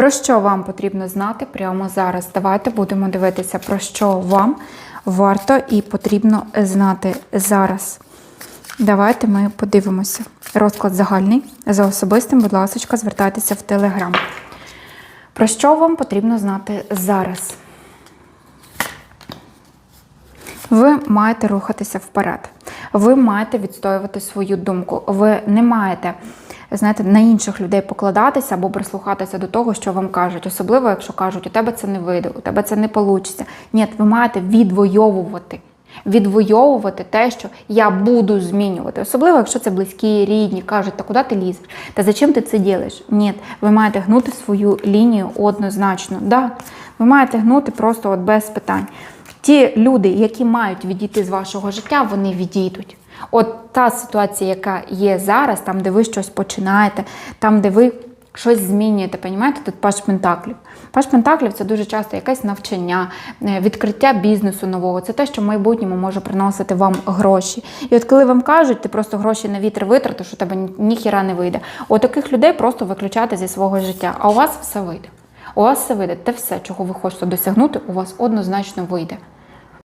Про що вам потрібно знати прямо зараз? Давайте будемо дивитися, про що вам варто і потрібно знати зараз. Давайте ми подивимося. Розклад загальний. За особистим, будь ласка, звертайтеся в Телеграм. Про що вам потрібно знати зараз? Ви маєте рухатися вперед. Ви маєте відстоювати свою думку. Ви не маєте, знаєте, на інших людей покладатися або прислухатися до того, що вам кажуть. Особливо, якщо кажуть, у тебе це не вийде, у тебе це не вийде. Ні, ви маєте відвоювати. Відвоювати те, що я буду змінювати. Особливо, якщо це близькі, рідні, кажуть, та куди ти лізеш? Та зачем ти це робиш? Ні, ви маєте гнути свою лінію однозначно. Да, ви маєте гнути просто от без питань. Ті люди, які мають відійти з вашого життя, вони відійдуть. От та ситуація, яка є зараз, там, де ви щось починаєте, там, де ви щось змінюєте, понімаєте? Тут паш Пентаклів. Паш Пентаклів це дуже часто якесь навчання, е, відкриття бізнесу нового. Це те, що в майбутньому може приносити вам гроші. І от коли вам кажуть, ти просто гроші на вітер витратиш, у тебе ніхіра не вийде. От таких людей просто виключати зі свого життя. А у вас все вийде. У вас все вийде. Те все, чого ви хочете досягнути, у вас однозначно вийде.